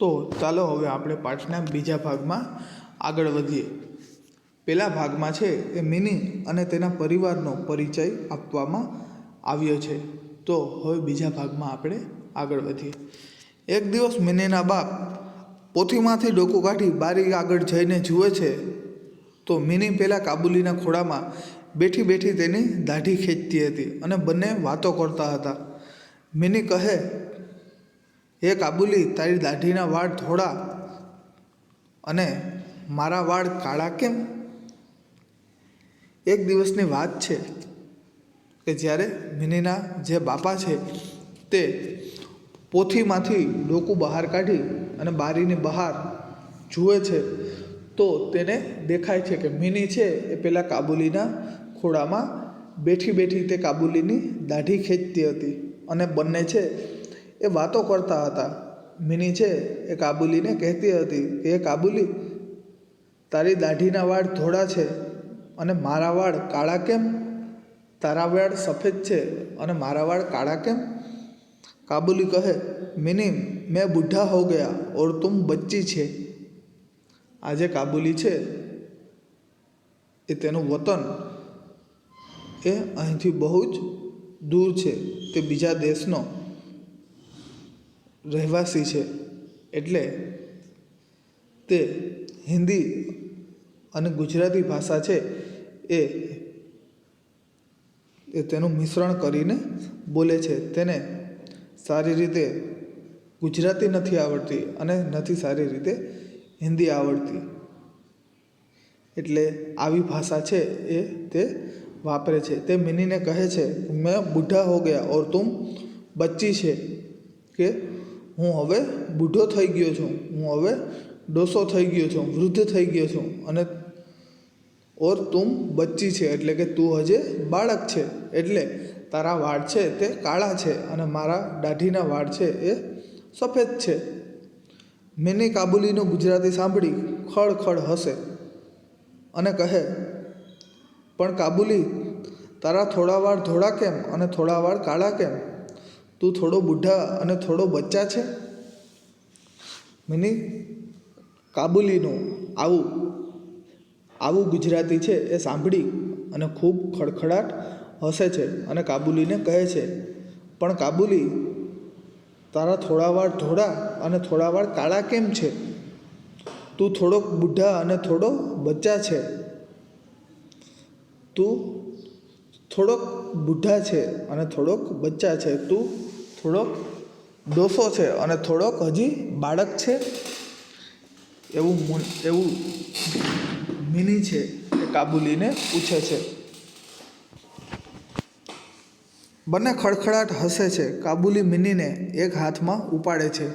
તો ચાલો હવે આપણે પાઠના બીજા ભાગમાં આગળ વધીએ. પહેલા ભાગમાં છે એ મિની અને તેના પરિવારનો પરિચય આપવામાં આવ્યો છે. તો હવે બીજા ભાગમાં આપણે આગળ વધીએ. એક દિવસ મિનીના બાપ પોથીમાંથી ડોકું કાઢી બારી આગળ જઈને જુએ છે. તો મિની પહેલાં કાબુલીના ખોળામાં બેઠી બેઠી તેની દાઢી ખેંચતી હતી અને બંને વાતો કરતા હતા. મિની કહે હે કાબુલી, તારી દાઢીના વાળ થોડા અને મારા વાળ કાળા કેમ? એક દિવસની વાત છે કે જ્યારે મિનીના જે બાપા છે તે પોથીમાંથી ડોકું બહાર કાઢી અને બારીની બહાર જુએ છે, તો તેને દેખાય છે કે મિની છે એ પેલા કાબુલીના ખોળામાં બેઠી બેઠી તે કાબુલીની દાઢી ખેંચતી હતી અને બંને છે એ વાતો કરતા હતા. મિની છે, એ કાબુલીને કહેતી હતી કે એ કાબુલી, તારી દાઢીના વાળ ધોળા છે અને મારા વાળ કાળા કેમ? તારા વાળ સફેદ છે અને મારા વાળ કાળા કેમ? કાબુલી કહે, મિની, મેં બુઢા હો ગયા ઓર તુમ બચ્ચી છે. આજે કાબુલી છે, એ તેનું વતન એ અહીંથી બહુ જ દૂર છે, તે બીજા દેશનો રહેવાસી છે. એટલે તે હિન્દી અને ગુજરાતી ભાષા છે એ એ તેનું મિશ્રણ કરીને બોલે છે. તેને સારી રીતે ગુજરાતી નથી આવડતી અને નથી સારી રીતે હિન્દી આવડતી. એટલે આવી ભાષા છે એ તે વાપરે છે. તે મિનીને કહે છે, મેં બુઢા હો ગયા ઓર તુમ બચ્ચી છે કે હું હવે બુઢો થઈ ગયો છું. હું હવે ડોસો થઈ ગયો છું, વૃદ્ધ થઈ ગયો છું અને ઓર તું બચ્ચી છે એટલે કે તું હજે બાળક છે. એટલે તારા વાળ છે તે કાળા છે અને મારા દાઢીના વાળ છે એ સફેદ છે. મેને કાબુલીનું ગુજરાતી સાંભળી ખડ ખડ હસે અને કહે, પણ કાબુલી, તારા થોડા વાળ ધોળા કેમ અને થોડા વાળ કાળા કેમ? તું થોડો બુઢા અને થોડો બચ્ચા છે? મને, કાબુલીનું આવું આવું ગુજરાતી છે એ સાંભળી અને ખૂબ ખડખડાટ હસે છે અને કાબુલીને કહે છે, પણ કાબુલી, તારા થોડા વાર ધોળા અને થોડા વાર કાળા કેમ છે? તું થોડોક બુઢા અને થોડો બચ્ચા છે. તું થોડોક બુઢા છે અને થોડોક બચ્ચા છે. તું થોડોક ડોસો છે અને થોડોક હજી બાળક છે, એવું એવું મિની છે એ કાબુલીને પૂછે છે. બંને ખડખડાટ હસે છે, કાબુલી મિનીને એક હાથમાં ઉપાડે છે,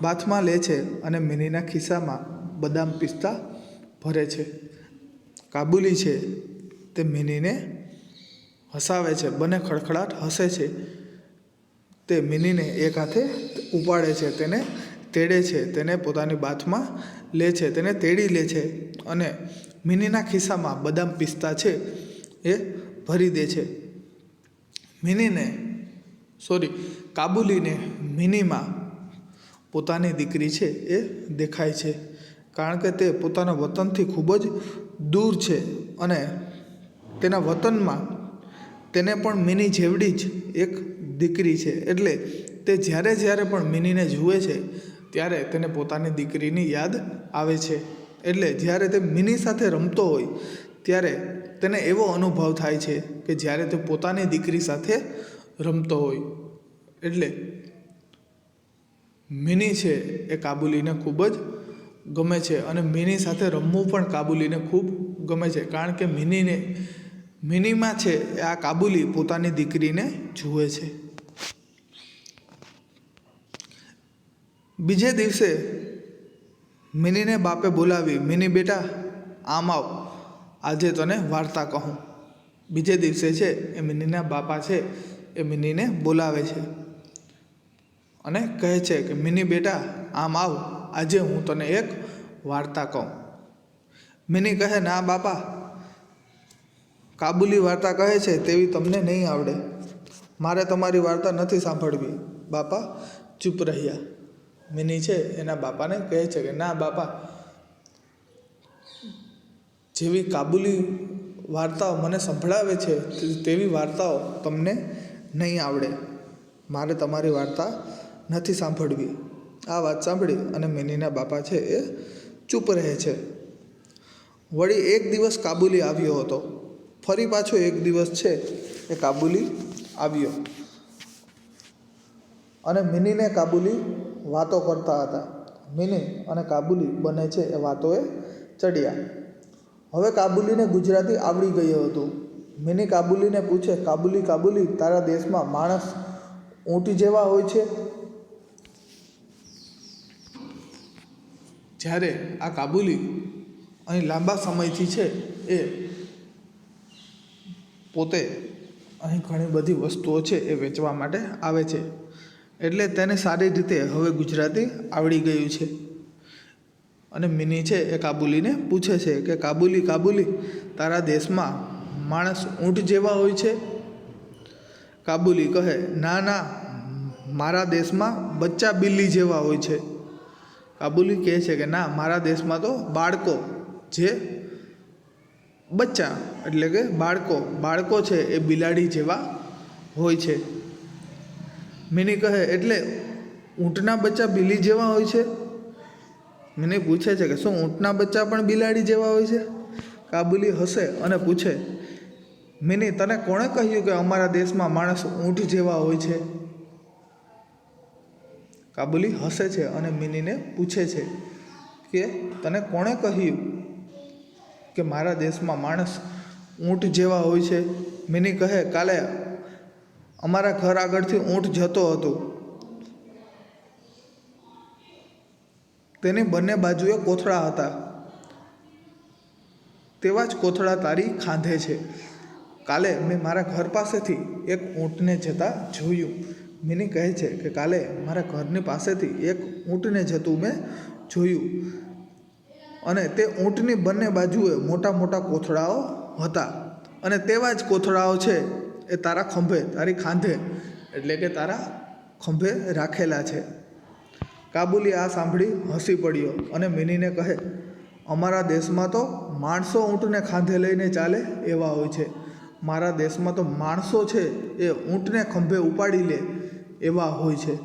બાથમાં લે છે અને મિનીના ખિસ્સામાં બદામ પિસ્તા ભરે છે. કાબુલી છે તે મિનીને હસાવે છે, બંને ખડખડાટ હસે છે. તે મિનીને એક હાથે ઉપાડે છે, તેને તેડે છે, તેને પોતાની બાથમાં લે છે, તેને તેડી લે છે અને મિનીના ખિસ્સામાં બદામ પિસ્તા છે એ ભરી દે છે. મિનીને, સોરી, કાબુલીને મિનીમાં પોતાની દીકરી છે એ દેખાય છે કારણ કે તે પોતાના વતનથી ખૂબ જ દૂર છે અને તેના વતનમાં તેને પણ મિની જેવડી જ એક દીકરી છે. એટલે તે જ્યારે જ્યારે પણ મિનીને જુએ છે, ત્યારે તેને પોતાની દીકરીની યાદ આવે છે. એટલે જ્યારે તે મિની સાથે રમતો હોય, ત્યારે તેને એવો અનુભવ થાય છે કે જ્યારે તે પોતાની દીકરી સાથે રમતો હોય. એટલે મિની છે એ કાબુલીને ખૂબ જ ગમે છે અને મિની સાથે રમવું પણ કાબુલીને ખૂબ ગમે છે. કારણ કે મિનીને, મિનીમાં છે એ આ કાબુલી પોતાની દીકરીને જુએ છે. બીજે દિવસે મિનીને બાપે બોલાવી, મિની બેટા, આમ આવ. આજે તને વાર્તા કહું. બીજે દિવસે છે, એ મિનીના બાપા છે, એ મિનીને બોલાવે છે અને કહે છે કે, મિની બેટા, આમ આવ. આજે હું તને એક વાર્તા કહું. મિની કહે, ના બાપા. કાબુલી વાર્તા કહે છે, તેવી તમને નહીં આવડે. મારે તમારી વાર્તા નથી સાંભળવી. બાપા ચૂપ રહ્યા. મિની છે, એના બાપાને કહે છે કે, ના બાપા, જેવી કાબુલી વાર્તાઓ મને સંભળાવે છે તેવી વાર્તાઓ તમને નહીં આવડે. મારે તમારી વાર્તા નથી સાંભળવી. આ વાત સાંભળી અને મિનીના બાપા છે એ ચૂપ રહે છે. વળી એક દિવસ કાબુલી આવ્યો હતો. ફરી પાછો એક દિવસ છે એ કાબુલી આવ્યો. અને મિનીને કાબુલી વાતો કરતા હતા. મિની અને કાબુલી બને છે એ વાતોએ ચડ્યા. હવે કાબુલીને ગુજરાતી આવડી ગયું હતું. મિની કાબુલીને પૂછે, કાબુલી કાબુલી, તારા દેશમાં માણસ ઊંટી જેવા હોય છે? જ્યારે આ કાબુલી અહીં લાંબા સમયથી છે એ પોતે અહીં ઘણી બધી વસ્તુઓ છે એ વેચવા માટે આવે છે. એટલે તેને સારી રીતે હવે ગુજરાતી આવડી ગયું છે. અને મિની છે એ કાબુલીને પૂછે છે કે, કાબુલી કાબુલી, તારા દેશમાં માણસ ઊંટ જેવા હોય છે? કાબુલી કહે, ના ના, મારા દેશમાં બચ્ચા બિલ્લી જેવા હોય છે. કાબુલી કહે છે કે, ના, મારા દેશમાં તો બાળકો જે બચ્ચા, એટલે કે બાળકો બાળકો છે એ બિલાડી જેવા હોય છે. મિની કહે, એટલે ઊંટના બચ્ચા બિલી જેવા હોય છે? મિની પૂછે છે કે, શું ઊંટના બચ્ચા પણ બિલાડી જેવા હોય છે? કાબુલી હસે અને પૂછે, મિની, તને કોણે કહ્યું કે અમારા દેશમાં માણસ ઊંટ જેવા હોય છે? કાબુલી હસે છે અને મિનીને પૂછે છે કે, તને કોણે કહ્યું કે મારા દેશમાં માણસ ઊંટ જેવા હોય છે? મિની કહે, કાલે અમારા ઘર આગળથી ઊંટ જતો હતો. તેની બંને બાજુએ કોથળા હતા. તેવા જ કોથળા તારી ખાંધે છે. કાલે મેં મારા ઘર પાસેથી એક ઊંટને જતા જોયું. મિની કહે છે કે કાલે મારા ઘરની પાસેથી એક ઊંટને જતું મેં જોયું. અને તે ઊંટની બંને બાજુએ મોટા મોટા કોથળાઓ હતા. અને તેવા જ કોથળાઓ છે એ તારા ખંભે, તારી ખાંધે, એટલે કે તારા ખંભે રાખેલા છે. કાબુલી આ સાંભળી હસી પડ્યો અને મિનીને કહે, અમારા દેશમાં તો માણસો ઊંટને ખાંધે લઈને ચાલે એવા હોય છે. મારા દેશમાં તો માણસો છે એ ઊંટને ખંભે ઉપાડી લે એવા હોય છે.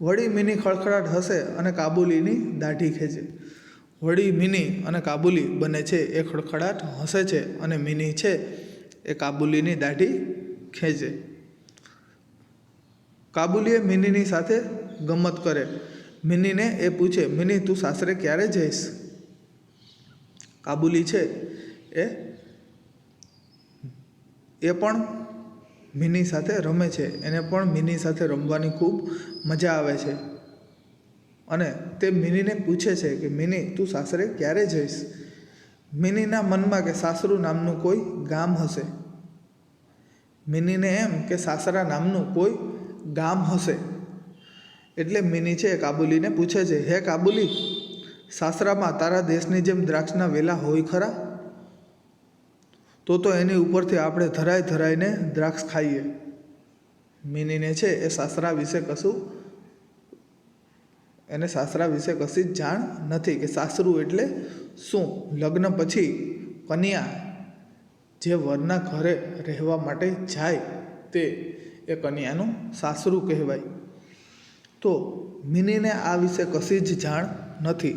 વળી મિની ખડખડાટ હસે અને કાબુલીની દાઢી ખેંચે. વળી મિની અને કાબુલી બને છે, એ ખડખડાટ હસે છે અને મિની છે, એ કાબુલીની દાઢી ખેંચે. કાબુલીએ મિનીની સાથે ગમત કરે. મિનીને એ પૂછે, મિની, તું સાસરે ક્યારે જઈશ? કાબુલી છે એ. એ પણ મિની સાથે રમે છે. એને પણ મિની સાથે રમવાની ખૂબ મજા આવે છે. અને તે મિનીને પૂછે છે કે, મિની, તું સાસરે ક્યારે જઈશ? મિનીના મનમાં કે, સાસરું નામનું કોઈ ગામ હશે. મિનીને એમ કે સાસરા નામનું કોઈ ગામ હશે. એટલે મિની છે કાબુલીને પૂછે છે, હે કાબુલી, સાસરામાં તારા દેશની જેમ દ્રાક્ષના વેલા હોય ખરા? તો તો એની ઉપરથી આપણે ધરાઈ ધરાઈને દ્રાક્ષ ખાઈએ. મિનીને છે એ સાસરા વિશે કશું, એને સાસરા વિશે કશી જાણ નથી કે સાસરું એટલે શું? લગ્ન પછી કન્યા જે વરના ઘરે રહેવા માટે જાય તે એ કન્યાનું સાસરું કહેવાય. તો મિનીને આ વિશે કશી જ જાણ નથી.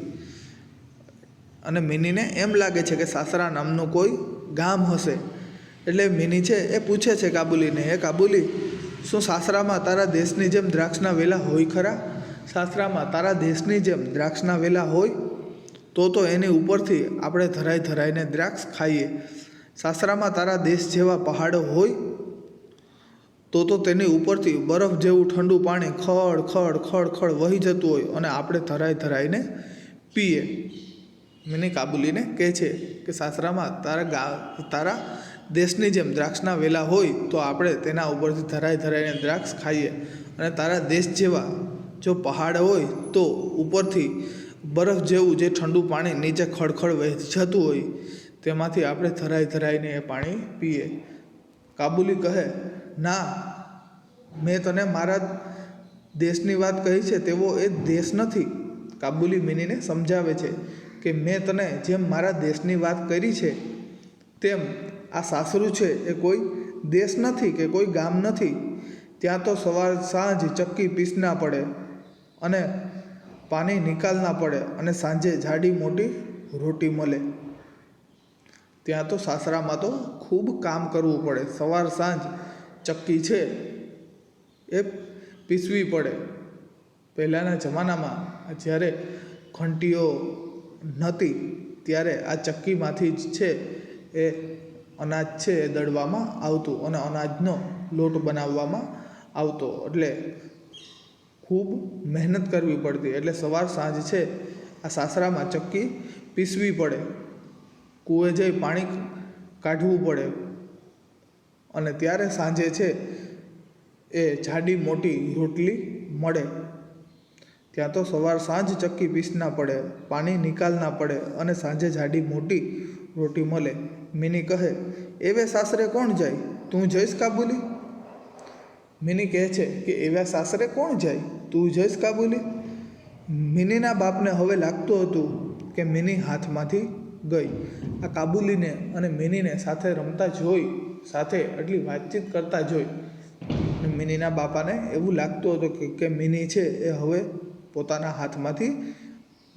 અને મિનીને એમ લાગે છે કે સાસરા નામનું કોઈ ગામ હશે. એટલે મિની છે એ પૂછે છે કાબુલીને એ કાબુલી, શું સાસરામાં તારા દેશની જેમ દ્રાક્ષના વેલા હોય ખરા? સાસરામાં તારા દેશની જેમ દ્રાક્ષના વેલા હોય? તો તો એની ઉપરથી આપણે ધરાઈ ધરાઈને દ્રાક્ષ ખાઈએ. સાસરામાં તારા દેશ જેવા પહાડો હોય, તો તો તેની ઉપરથી બરફ જેવું ઠંડુ પાણી ખડ ખડ ખડ ખડ વહી જતું હોય અને આપણે ધરાઈ ધરાઈને પીએ. મને કાબુલીને કહે છે કે સાસરામાં તારા ગા, તારા દેશની જેમ દ્રાક્ષના વેલા હોય, તો આપણે તેના ઉપરથી ધરાઈ ધરાઈને દ્રાક્ષ ખાઈએ. અને તારા દેશ જેવા જો પહાડ હોય, તો ઉપરથી બરફ જેવું જે ઠંડુ પાણી નીચે ખડખડ વહી જતું હોય તેમાંથી આપણે ધરાઈ ધરાઈને એ પાણી પીએ. કાબુલી કહે, ના, મેં તને મારા દેશની વાત કહી છે, તેવો એ દેશ નથી. કાબુલી મિનીને સમજાવે છે કે મેં તને જેમ મારા દેશની વાત કરી છે, તેમ આ સાસરું છે એ કોઈ દેશ નથી કે કોઈ ગામ નથી. ત્યાં તો સવાર સાંજ ચક્કી પીસના પડે અને પાણી નિકાલ ના પડે અને સાંજે જાડી મોટી રોટી મળે. ત્યાં તો સાસરામાં તો ખૂબ કામ કરવું પડે. સવાર, સાંજ ચક્કી છે. એ પીસવી પડે. પહેલાંના જમાનામાં જ્યારે ઘંટીઓ નહોતી ત્યારે આ ચક્કીમાંથી જ છે એ અનાજ છે એ દળવામાં આવતું અને અનાજનો લોટ બનાવવામાં આવતો. એટલે ખૂબ મહેનત કરવી પડતી. એટલે સવાર, સાંજ છે, આ સાસરામાં ચક્કી પીસવી પડે. કૂએ જઈ પાણી કાઢવું પડે. અને ત્યારે સાંજે છે એ જાડી મોટી રોટલી મળે. ત્યાં તો સવાર સાંજ ચક્કી પીસના પડે, પાણી નિકાલના પડે અને સાંજે જાડી મોટી રોટી મળે. મિની કહે, એવે સાસરે કોણ જાય? તું જઈશ કાબુલી? મિની કહે છે કે, એવા સાસરે કોણ જાય? તું જઈશ કાબુલી? મિનીના બાપને હવે લાગતું હતું કે મિની હાથમાંથી ગઈ. આ કાબુલીને અને મિનીને સાથે રમતા જોઈ, સાથે એટલી વાતચીત કરતા જોઈ. અને મિનીના બાપાને એવું લાગતું હતું કે કે મિની છે એ હવે પોતાના હાથમાંથી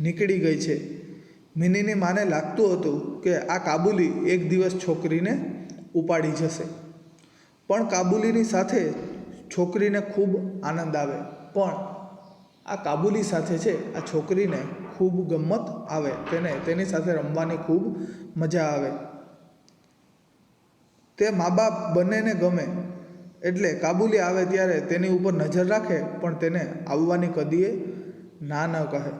નીકળી ગઈ છે. મિનીની માને લાગતું હતું કે, આ કાબુલી એક દિવસ છોકરીને ઉપાડી જશે. પણ કાબુલીની સાથે છોકરીને ખૂબ આનંદ આવે. પણ આ કાબુલી સાથે છે, આ છોકરીને ખૂબ ગમત આવે, તેને, તેની સાથે રમવાની ખૂબ મજા આવે. તે મા બાપ બંનેને ગમે, એટલે કાબુલી આવે ત્યારે તેની ઉપર નજર રાખે, પણ તેને આવવાની કદીએ ના ન કહે.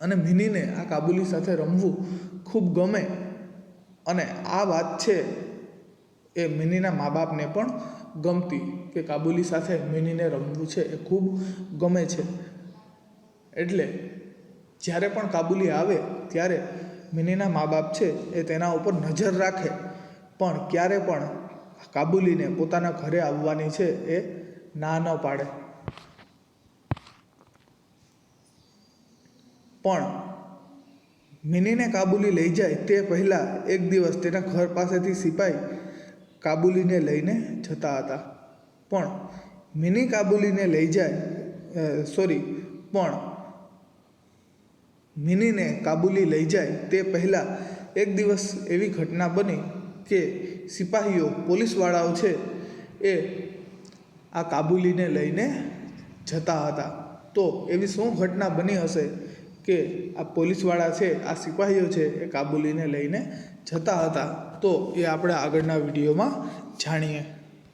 અને મિનીને આ કાબુલી સાથે રમવું ખૂબ ગમે, અને આ વાત છે એ મિનીના મા બાપને પણ ગમતી, કે કાબુલી સાથે મિનીને રમવું છે એ ખૂબ ગમે છે. એટલે જ્યારે પણ કાબુલી આવે, ત્યારે મિનીના મા બાપ છે એ તેના ઉપર નજર રાખે. પણ ક્યારે પણ કાબુલીને પોતાના ઘરે આવવાની છે એ ના ન પાડે. પણ મિનીને કાબુલી લઈ જાય તે પહેલાં એક દિવસ તેના ઘર પાસેથી સિપાઈ કાબુલીને લઈને જતા હતા. પણ મિની કાબુલીને લઈ જાય સોરી, પણ મિનીને કાબુલી લઈ જાય તે પહેલાં એક દિવસ એવી ઘટના બની કે સિપાહીઓ પોલીસવાળાઓ છે એ આ કાબુલીને લઈને જતા હતા. તો એવી શું ઘટના બની હશે કે આ પોલીસવાળા છે, આ સિપાહીઓ છે એ કાબુલીને લઈને જતા હતા? તો એ આપણે આગળના વિડીયોમાં જાણીએ.